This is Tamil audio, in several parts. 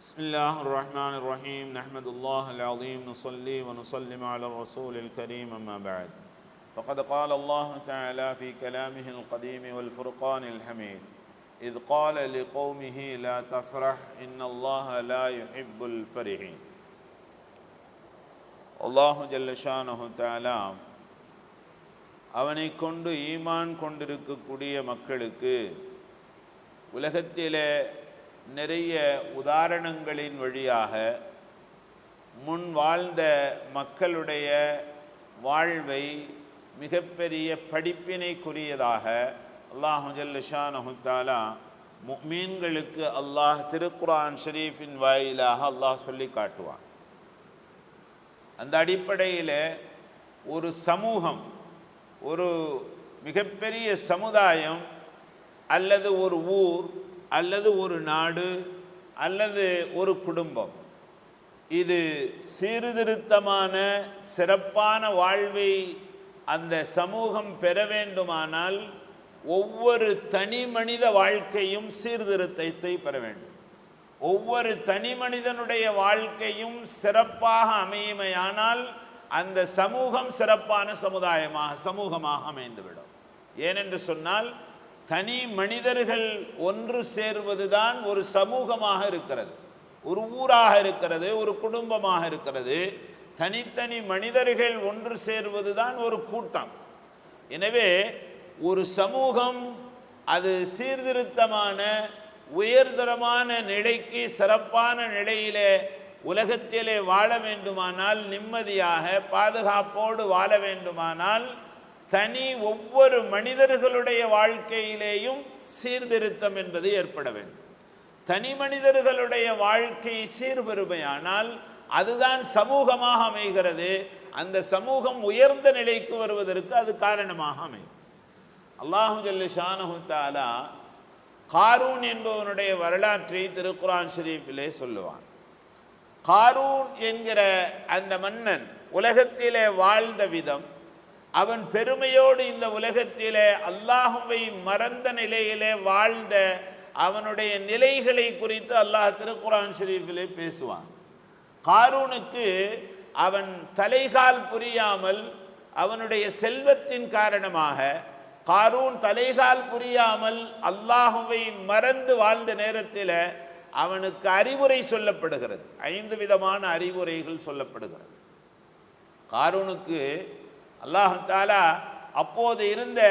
بسم الله الرحمن الرحيم نحمد الله العظيم نصلي ونسلم على الرسول الكريم أما بعد فقد قال الله تعالى في كلامه القديم والفرقان الحميد إذ قال لقومه لا تفرح إن الله لا يحب الفرحين அல்லாஹு ஜல்லஷானஹு தாலா அவனை கொண்டு ஈமான் கொண்டிருக்கக்கூடிய மக்களுக்கு உலகத்திலே நிறைய உதாரணங்களின் வழியாக முன் வாழ்ந்த மக்களுடைய வாழ்வை மிகப்பெரிய படிப்பினைக்குரியதாக அல்லாஹு ஜல்லஷானஹு தாலா முக்மீன்களுக்கு அல்லாஹ் திருக்குரான் ஷரீஃபின் வாயிலாக அல்லாஹ் சொல்லி காட்டுவான். அந்த அடிப்படையில் ஒரு சமூகம் ஒரு மிகப்பெரிய சமுதாயம் அல்லது ஒரு ஊர் அல்லது ஒரு நாடு அல்லது ஒரு குடும்பம். இது சீர்திருத்தமான சிறப்பான வாழ்வை அந்த சமூகம் பெற வேண்டுமானால் ஒவ்வொரு தனி மனித வாழ்க்கையும் சீர்திருத்தத்தை பெற வேண்டும். ஒவ்வொரு தனி மனிதனுடைய வாழ்க்கையும் சிறப்பாக அமையுமையானால் அந்த சமூகம் சிறப்பான சமுதாயமாக சமூகமாக அமைந்துவிடும். ஏனென்று சொன்னால் தனி மனிதர்கள் ஒன்று சேர்வதுதான் ஒரு சமூகமாக இருக்கிறது. ஒரு ஊராக இருக்கிறது ஒரு குடும்பமாக இருக்கிறது. தனித்தனி மனிதர்கள் ஒன்று சேர்வதுதான் ஒரு கூட்டம். எனவே ஒரு சமூகம் அது சீர்திருத்தமான உயர்தரமான நிலைக்கு சிறப்பான நிலையிலே உலகத்திலே வாழ வேண்டுமானால் நிம்மதியாக பாதுகாப்போடு வாழ வேண்டுமானால் தனி ஒவ்வொரு மனிதர்களுடைய வாழ்க்கையிலேயும் சீர்திருத்தம் என்பது ஏற்பட வேண்டும். தனி மனிதர்களுடைய வாழ்க்கை சீர்பெருமையானால் அதுதான் சமூகமாக அமைகிறது. அந்த சமூகம் உயர்ந்த நிலைக்கு வருவதற்கு அது காரணமாக அமையும். அல்லாஹு ஜல்லு ஷானஹு தாலா காரூன் என்பவனுடைய வரலாற்றை திருக்குரான் ஷரீஃபிலே சொல்லுவான். காரூன் என்கிற அந்த மன்னன் உலகத்திலே வாழ்ந்த விதம் அவன் பெருமையோடு இந்த உலகத்திலே அல்லாஹுவை மறந்த நிலையிலே வாழ்ந்த அவனுடைய நிலைகளை குறித்து அல்லாஹ் திருக்குரான் ஷெரீஃபிலே பேசுவான். காரூனுக்கு அவன் தலைகால் புரியாமல் அவனுடைய செல்வத்தின் காரணமாக காரூன் தலைகால் புரியாமல் அல்லாஹுவை மறந்து வாழ்ந்த நேரத்தில் அவனுக்கு அறிவுரை சொல்லப்படுகிறது. ஐந்து விதமான அறிவுரைகள் சொல்லப்படுகிறது. காரூனுக்கு அல்லாஹாலா அப்போது இருந்த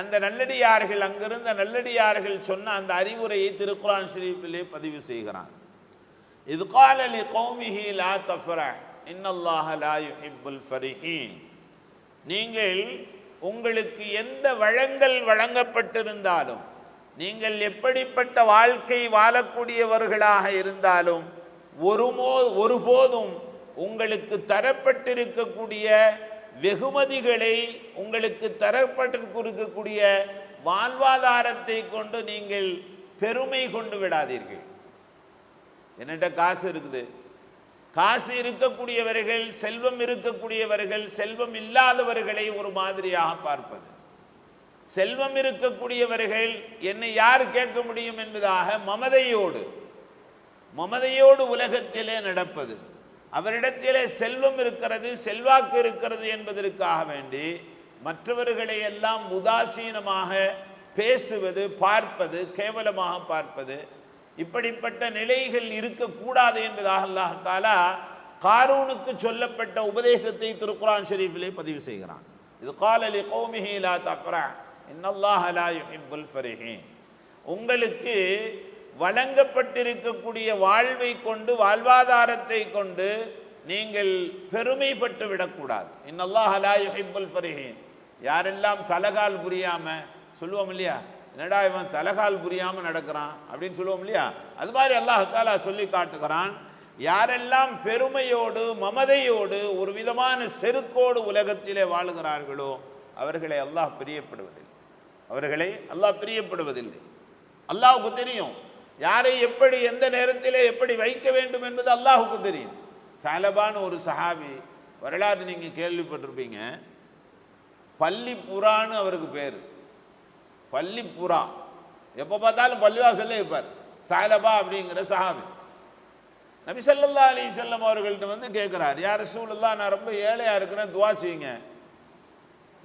அந்த நல்லடியார்கள் அங்கிருந்த நல்லடியார்கள் சொன்ன அந்த அறிவுரையை திருக்குரான் ஷரீஃபிலே பதிவு செய்கிறான். இது காலலி கௌமிஹி லா தஃபர இன்னல்லாஹ லா யுஹிப்புல் ஃபரிஹீன். நீங்கள் உங்களுக்கு எந்த வழங்கல் வழங்கப்பட்டிருந்தாலும் நீங்கள் எப்படிப்பட்ட வாழ்க்கை வாழக்கூடியவர்களாக இருந்தாலும் ஒருமோ ஒருபோதும் உங்களுக்கு தரப்பட்டிருக்கக்கூடிய வெகுமதிகளை உங்களுக்கு தரப்பட்டிருக்கக்கூடிய வாழ்வாதாரத்தை கொண்டு நீங்கள் பெருமை கொண்டு விடாதீர்கள். என்னட்ட காசு இருக்குது. காசு இருக்கக்கூடியவர்கள் செல்வம் இருக்கக்கூடியவர்கள் செல்வம் இல்லாதவர்களை ஒரு மாதிரியாக பார்ப்பது. செல்வம் இருக்கக்கூடியவர்கள் என்னை யார் கேட்க முடியும் என்பதாக மமதையோடு மமதையோடு உலகத்திலே நடப்பது. அவரிடத்திலே செல்வம் இருக்கிறது செல்வாக்கு இருக்கிறது என்பதற்காக வேண்டி மற்றவர்களை எல்லாம் உதாசீனமாக பேசுவது பார்ப்பது கேவலமாக பார்ப்பது இப்படிப்பட்ட நிலைகள் இருக்கக்கூடாது என்பதாக அல்லாஹாலா காரூனுக்கு சொல்லப்பட்ட உபதேசத்தை திருக்குரான் ஷரீஃபிலே பதிவு செய்கிறான். இது காலலி கௌமிஹி லா தப்ரா இன்னல்லாஹ லா யுஹிப்புல் உங்களுக்கு வழங்கப்பட்டிருக்கக்கூடிய வாழ்வை கொண்டு வாழ்வாதாரத்தை கொண்டு நீங்கள் பெருமைப்பட்டு விடக்கூடாது. இன்னல்லாஹ் லா யுஹிப்புல் ஃபரிஹீன். யாரெல்லாம் தலகால் புரியாம சொல்லுவோம் இல்லையா? என்னடா இவன் தலகால் புரியாம நடக்கிறான்? அப்படின்னு சொல்லுவோம் இல்லையா? அது மாதிரி அல்லாஹாலா சொல்லி காட்டுகிறான். யாரெல்லாம் பெருமையோடு மமதையோடு ஒரு விதமான செருக்கோடு உலகத்திலே வாழுகிறார்களோ அவர்களை அல்லாஹ் பிரியப்படுவதில்லை. அவர்களை அல்லாஹ் பிரியப்படுவதில்லை. அல்லாஹுக்கு தெரியும். யாரை எப்படி எந்த நேரத்தில் எப்படி வைக்க வேண்டும் என்பது அல்லாஹுக்கு தெரியும். சாலபான ஒரு சஹாபி வரலாறு நீங்கள் கேள்விப்பட்டிருப்பீங்க. பள்ளி புறான்னு அவருக்கு பேர். பள்ளி புறா. எப்போ பார்த்தாலும் பள்ளிவாசல்ல இருப்பார். சாலபா அப்படிங்கிற சஹாபி. நபி சல்லா அலி வஸல்லம் அவர்கள்ட்ட வந்து கேட்குறார் யார் ரசூலுல்லாஹ் நான் ரொம்ப ஏழையாக இருக்கிறேன் துவா செய்யுங்க.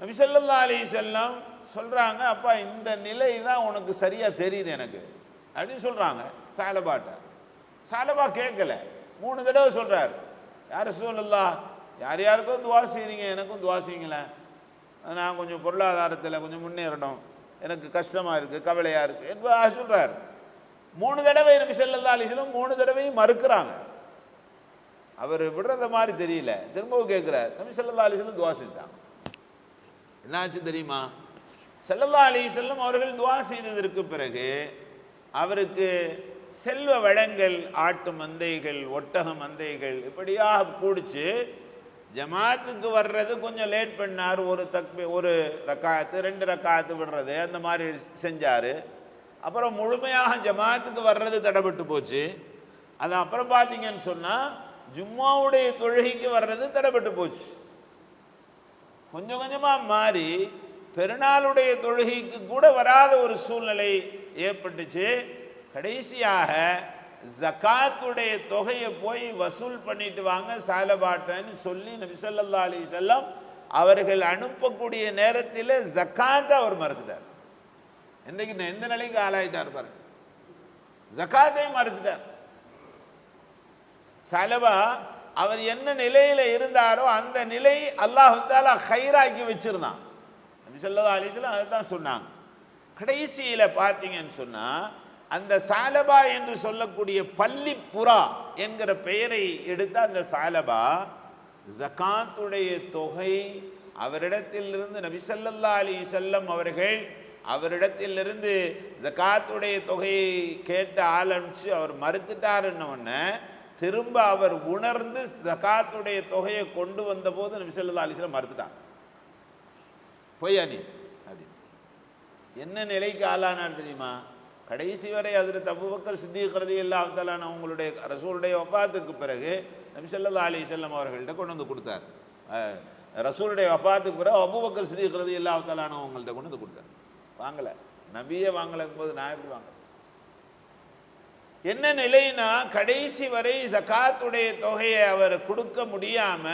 நபி ஸல்லல்லாஹு அலி செல்லம் சொல்கிறாங்க அப்பா இந்த நிலை தான் உனக்கு சரியாக தெரியுது எனக்கு. அப்படின்னு சொல்கிறாங்க சாலபாட்ட. சாலபா கேட்கல. மூணு தடவை சொல்கிறார் யார் சூழல்லா யார் யாருக்கும் துவா செய்கிறீங்க எனக்கும் துவா செய்யுங்களேன். நான் கொஞ்சம் பொருளாதாரத்தில் கொஞ்சம் முன்னேறணும். எனக்கு கஷ்டமாக இருக்குது கவலையாக இருக்குது என்பதாக சொல்கிறார் மூணு தடவை எனக்கு செல்லல்லா அலிசலும் மூணு தடவையும் மறுக்கிறாங்க. அவர் விடுறத மாதிரி தெரியல. திரும்பவும் கேட்குறார் நபி செல்லல்லா அலிசலும் துவா செஞ்சாங்க என்னாச்சு தெரியுமா? செல்லல்லா அலைஹி வஸல்லம் அவர்கள் துவா செய்ததற்கு பிறகு அவருக்கு செல்வ வளங்கள் ஆட்டு மந்தைகள் ஒட்டக மந்தைகள் இப்படியாக கூடிச்சு ஜமாத்துக்கு வர்றது கொஞ்சம் லேட் பண்ணார் ஒரு தக்பி ஒரு ரக்காத்து ரெண்டு ரக்காத்து விடுறது அந்த மாதிரி செஞ்சார். அப்புறம் முழுமையாக ஜமாத்துக்கு வர்றது தடைப்பட்டு போச்சு. அது அப்புறம் பார்த்தீங்கன்னு சொன்னால் ஜும்மாவுடைய தொழுகைக்கு வர்றது தடைப்பட்டு போச்சு. கொஞ்சம் கொஞ்சமாக மாறி பெருநாளுடைய தொழுகைக்கு கூட வராத ஒரு சூழ்நிலை ஏற்பட்டுச்சு. கடைசியாக ஜகாத்துடைய தொகையை போய் வசூல் பண்ணிட்டு வாங்க சாலபாட்டன்னு சொல்லி நபி அலி செல்லம் அவர்கள் அனுப்பக்கூடிய நேரத்தில் ஜக்காத்தை அவர் மறுத்துட்டார். எந்தக்கு எந்த நிலைக்கு ஆளாயிட்டார் பாருங்க. ஜக்காத்தை மறுத்துட்டார். சலவா அவர் என்ன நிலையில இருந்தாரோ அந்த நிலை அல்லாஹ் ஹைராக்கி வச்சிருந்தான். நபி ஸல்லல்லாஹு அலைஹி அதுதான் சொன்னாங்க. கடைசியில் பார்த்தீங்கன்னு சொன்னால் அந்த சாலபா என்று சொல்லக்கூடிய பள்ளி புறா என்கிற பெயரை எடுத்த அந்த சாலபா ஜகாத்துடைய தொகை அவரிடத்திலிருந்து நபிசல்லா அலி செல்லம் அவர்கள் அவரிடத்திலிருந்து ஜகாத்துடைய தொகையை கேட்டு ஆலமிச்சு அவர் மறுத்துட்டாருன்ன உடனே திரும்ப அவர் உணர்ந்து ஜகாத்துடைய தொகையை கொண்டு வந்தபோது நபிசல்லா ஸல்லல்லாஹு அலைஹி மறுத்துட்டாங்க பொய்யா நீ? என்ன நிலைக்கு ஆளானார் தெரியுமா? கடைசி வரை அதில் தபுபக்கர் சித்திக்கிறது இல்லாத்தாலான அவங்களுடைய ரசூலுடைய வஃபாத்துக்கு பிறகு நபி அலி செல்லம் அவர்கள்ட்ட கொண்டு வந்து கொடுத்தார். ரசூலுடைய வஃபாத்துக்கு பிறகு அபுபக்கர் சித்திக்கிறது இல்லாத்தாலான அவங்கள்ட்ட கொண்டு வந்து கொடுத்தார். வாங்கலை. நபியே வாங்கலைங்கும் போது நான் எப்படி வாங்க? என்ன நிலைனா கடைசி வரை சகாத்துடைய தொகையை அவர் கொடுக்க முடியாம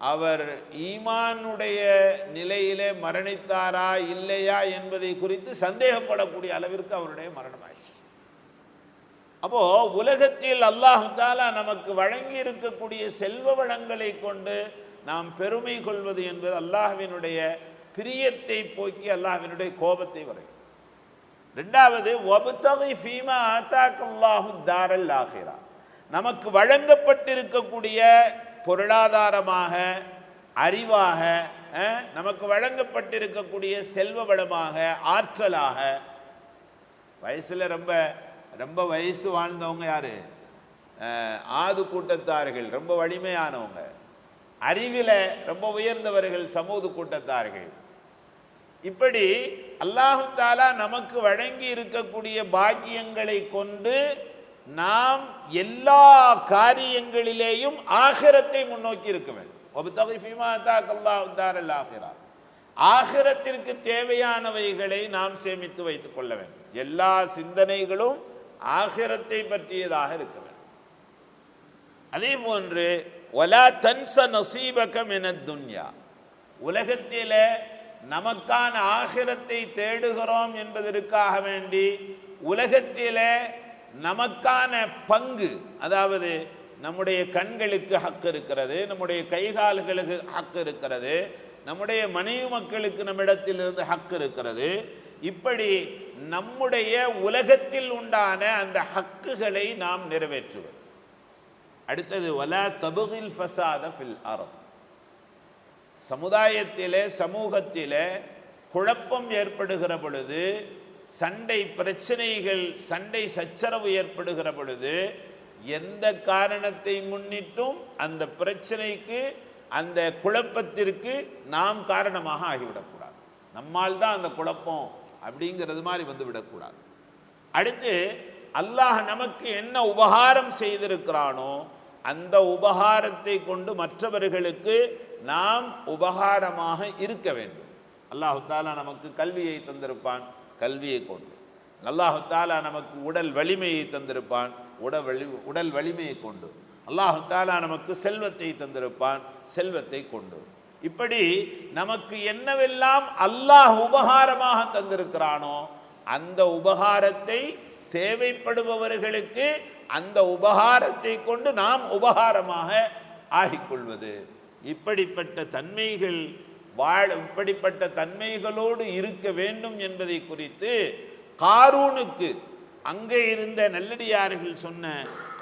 அவர் ஈமானுடைய நிலையிலே மரணித்தாரா இல்லையா என்பதை குறித்து சந்தேகப்படக்கூடிய அளவிற்கு அவருடைய மரணமாயிடுச்சு அப்போ உலகத்தில் அல்லாஹாலா நமக்கு வழங்கி இருக்கக்கூடிய செல்வ வளங்களை கொண்டு நாம் பெருமை கொள்வது என்பது அல்லாஹ்வினுடைய பிரியத்தை போக்கி அல்லாஹ்வினுடைய கோபத்தை வரை ரெண்டாவது ஒபுத்தகை ஃபீமா ஆத்தாக்கல்லாஹு தாரல் ஆகிரா. நமக்கு வழங்கப்பட்டிருக்கக்கூடிய பொருளாதாரமாக அறிவாக நமக்கு வழங்கப்பட்டிருக்கக்கூடிய செல்வ வளமாக ஆற்றலாக வயசில் ரொம்ப ரொம்ப வயசு வாழ்ந்தவங்க யார்? ஆது கூட்டத்தார்கள் ரொம்ப வலிமையானவங்க. அறிவில் ரொம்ப உயர்ந்தவர்கள் சமூக கூட்டத்தார்கள். இப்படி அல்லாஹு தாலா நமக்கு வழங்கி இருக்கக்கூடிய பாக்கியங்களை கொண்டு நாம் எல்லா காரியங்களிலேயும் ஆகிரத்தை முன்னோக்கி இருக்க வேண்டும். ஆகிரத்திற்கு தேவையானவைகளை நாம் சேமித்து வைத்துக் கொள்ள வேண்டும். எல்லா சிந்தனைகளும் ஆகிரத்தை பற்றியதாக இருக்க வேண்டும். அதே போன்று ஒலா தன்ச நசீபகம் என துன்யா. உலகத்தில் நமக்கான ஆகிரத்தை தேடுகிறோம் என்பதற்காக வேண்டி உலகத்திலே நமக்கான பங்கு அதாவது நம்முடைய கண்களுக்கு ஹக்கு இருக்கிறது நம்முடைய கைகால்களுக்கு ஹக்கு இருக்கிறது நம்முடைய மனைவி மக்களுக்கு நம்மிடத்திலிருந்து ஹக்கு இருக்கிறது. இப்படி நம்முடைய உலகத்தில் உண்டான அந்த ஹக்குகளை நாம் நிறைவேற்றுவது. அடுத்தது வல தபுகில் ஃபசாத ஃபில் அறம் சமுதாயத்திலே சமூகத்திலே குழப்பம் ஏற்படுகிற பொழுது சண்டை பிரச்சனைகள் சண்டை சச்சரவு ஏற்படுகிற பொழுது எந்த காரணத்தை முன்னிட்டும் அந்த பிரச்சனைக்கு அந்த குழப்பத்திற்கு நாம் காரணமாக ஆகிவிடக்கூடாது. நம்மால் தான் அந்த குழப்பம் அப்படிங்கிறது மாதிரி வந்துவிடக்கூடாது அடுத்து அல்லாஹ் நமக்கு என்ன உபகாரம் செய்திருக்கிறானோ அந்த உபகாரத்தை கொண்டு மற்றவர்களுக்கு நாம் உபகாரமாக இருக்க வேண்டும். அல்லாஹு தாலா நமக்கு கல்வியை தந்திருப்பான். கல்வியை கொண்டு. அல்லாஹாலா நமக்கு உடல் வலிமையை தந்திருப்பான். உடல் வலி உடல் வலிமையை கொண்டு. அல்லாஹாலா நமக்கு செல்வத்தை தந்திருப்பான் செல்வத்தை கொண்டு. இப்படி நமக்கு என்னவெல்லாம் அல்லாஹ் உபகாரமாக தந்திருக்கிறானோ அந்த உபகாரத்தை தேவைப்படுபவர்களுக்கு அந்த உபகாரத்தை கொண்டு நாம் உபகாரமாக ஆகிக்கொள்வது. இப்படிப்பட்ட தன்மைகள் வாழ இப்படிப்பட்ட தன்மைகளோடு இருக்க வேண்டும் என்பதை குறித்து காரூனுக்கு அங்கே இருந்த நல்லடியார்கள் சொன்ன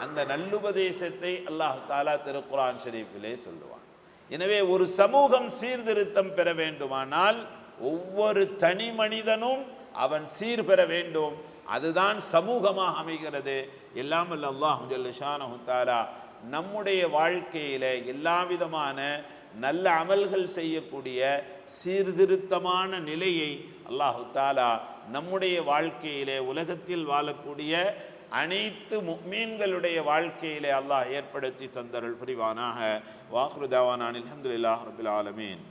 அந்த நல்லுபதேசத்தை அல்லாஹ் தாலா திருக்குரான் ஷரீஃபிலே சொல்லுவான். எனவே ஒரு சமூகம் சீர்திருத்தம் பெற வேண்டுமானால் ஒவ்வொரு தனி மனிதனும் அவன் சீர் பெற வேண்டும். அதுதான் சமூகமாக அமைகிறது. எல்லாம் வல்ல அல்லாஹு தாலா நம்முடைய வாழ்க்கையில் எல்லா விதமான நல்ல அமல்கள் செய்யக்கூடிய சீர்திருத்தமான நிலையை அல்லாஹு தாலா நம்முடைய வாழ்க்கையிலே உலகத்தில் வாழக்கூடிய அனைத்து மீன்களுடைய வாழ்க்கையிலே அல்லாஹ் ஏற்படுத்தி தந்தருள் புரிவானாக. வாஹ்ருதாவானான் அல்ஹம்துலில்லாஹ் ரபுல் ஆலமீன்.